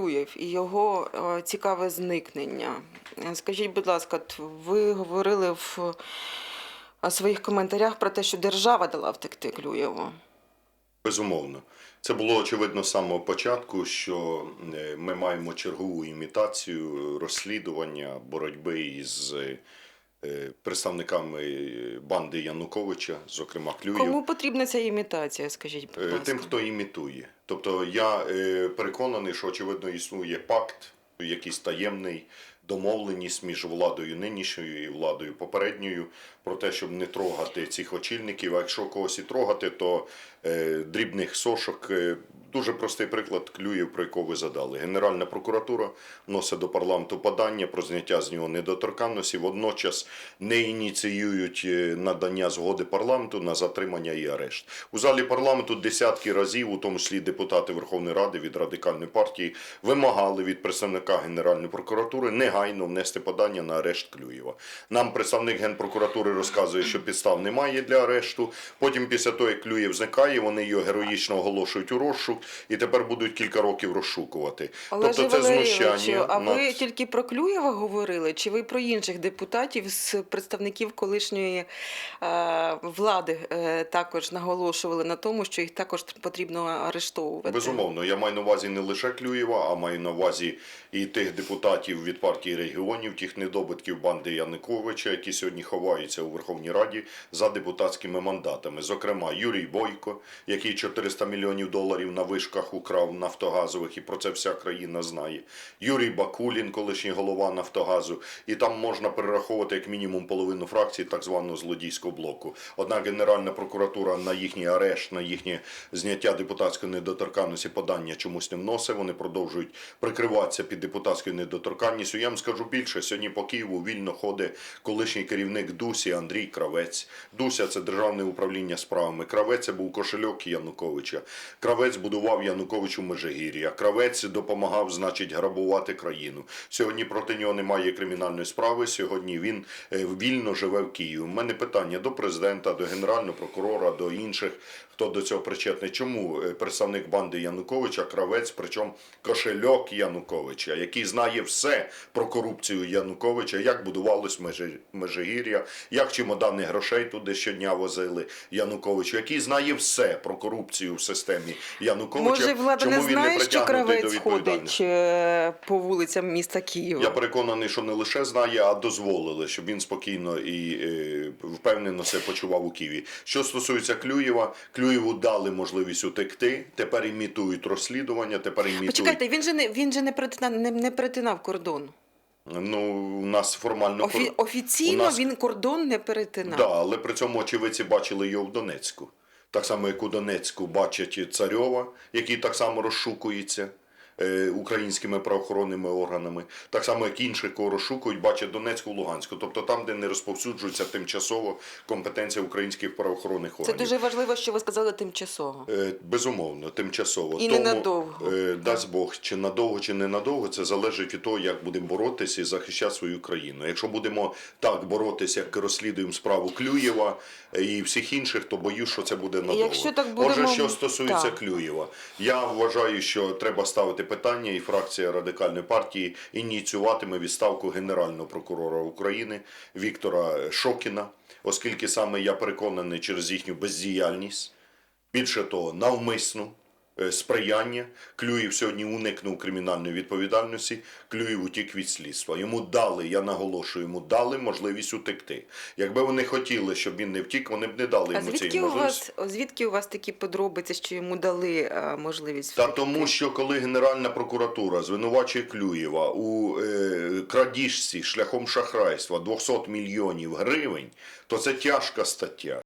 Клюєв і його е, цікаве зникнення. Скажіть, будь ласка, ви говорили в е, своїх коментарях про те, що держава дала втекти Клюєву. Безумовно. Це було очевидно з самого початку, що е, ми маємо чергову імітацію розслідування боротьби із представниками банди Януковича, зокрема Клюєв. Кому потрібна ця імітація? Скажіть, будь Е, ласка. Тим, хто імітує. Тобто я е, переконаний, що очевидно існує пакт, якийсь таємний, домовленість між владою нинішньою і владою попередньою про те, щоб не трогати цих очільників. А якщо когось і трогати, то е, дрібних сошок. Дуже простий приклад Клюєв, про якого ви задали. Генеральна прокуратура вносить до парламенту подання про зняття з нього недоторканності, водночас не ініціюють е, надання згоди парламенту на затримання і арешт. У залі парламенту десятки разів, у тому числі депутати Верховної Ради від радикальної партії, вимагали від представника Генеральної прокуратури негайно внести подання на арешт Клюєва. Нам представник генпрокуратури розказує, що підстав немає для арешту. Потім, після того, як Клюєв зникає, вони його героїчно оголошують у розшук і тепер будуть кілька років розшукувати. Олеже тобто це знущання. а ви тільки про Клюєва говорили, чи ви про інших депутатів з представників колишньої е, влади е, також наголошували на тому, що їх також потрібно арештовувати? Безумовно, я маю на увазі не лише Клюєва, а маю на увазі і тих депутатів від партії регіонів, тих недобитків банди Януковича, які сьогодні ховаються у Верховній Раді за депутатськими мандатами. Зокрема, Юрій Бойко, який 400 мільйонів доларів на вишках украв нафтогазових, і про це вся країна знає. Юрій Бакулін, колишній голова Нафтогазу, і там можна перераховувати як мінімум половину фракції так званого злодійського блоку. Однак Генеральна прокуратура на їхній арешт, на їхнє зняття депутатської недоторканності подання чомусь не вносить. Вони продовжують прикриватися під депутатською недоторканністю. Я вам скажу більше. Сьогодні по Києву вільно ходить колишній керівник Дусі Андрій Кравець. Дуся це державне управління справами. Кравець це був кошельок Януковича. Кравець будував Януковичу Межигір'я. Кравець допомагав, значить, грабувати країну. Сьогодні проти нього немає кримінальної справи. Сьогодні він е, вільно живе в Києві. У мене питання до президента, до генерального прокурора, до інших, хто до цього причетний. Чому е, представник банди Януковича, кравець, причому кошельок Януковича, який знає все про корупцію Януковича, як будувалось Межигір'я, як чемодани грошей туди щодня возили Януковичу, який знає все про корупцію в системі Януковича. Може, влада чому не знає, що кравець ходить е, по вулицям міста Києва? Я переконаний, що не лише знає, а дозволили, щоб він спокійно і е, впевнено себе почував у Києві. Що стосується Клюєва, Клюєву дали можливість утекти. Тепер імітують розслідування. Тепер імітують. Почекайте, він же не він же не перетинав не, не перетинав кордон. Ну у нас формально Офі, офіційно у нас- він кордон не перетинав. Да, але при цьому очевидці бачили його в Донецьку. Так само, як у Донецьку бачать Царьова, який так само розшукується українськими правоохоронними органами, так само, як інших, кого розшукують, бачать Донецьку, Луганську. Тобто там, де не розповсюджується тимчасово компетенція українських правоохоронних органів. Це дуже важливо, що ви сказали тимчасово. Е, Безумовно, тимчасово. І ненадовго. е, Дасть Бог, чи надовго, чи ненадовго, це залежить від того, як будемо боротися і захищати свою країну. Якщо будемо так боротися, як розслідуємо справу Клюєва е, і всіх інших, то боюсь, що це буде надовго. Якщо так будемо- Отже, що стосується Так. Клюєва, я вважаю, що треба ставити питання, і фракція радикальної партії ініціюватиме відставку генерального прокурора України Віктора Шокіна, оскільки саме я переконаний через їхню бездіяльність. Більше того, навмисну сприяння. Клюєв сьогодні уникнув кримінальної відповідальності, Клюєв утік від слідства. Йому дали, я наголошую, йому дали можливість утекти. Якби вони хотіли, щоб він не втік, вони б не дали йому цієї у можливості. звідки у вас такі подробиці, що йому дали е, можливість? Та втекти? тому, що коли Генеральна прокуратура звинувачує Клюєва у е, крадіжці шляхом шахрайства 200 мільйонів гривень, то це тяжка стаття.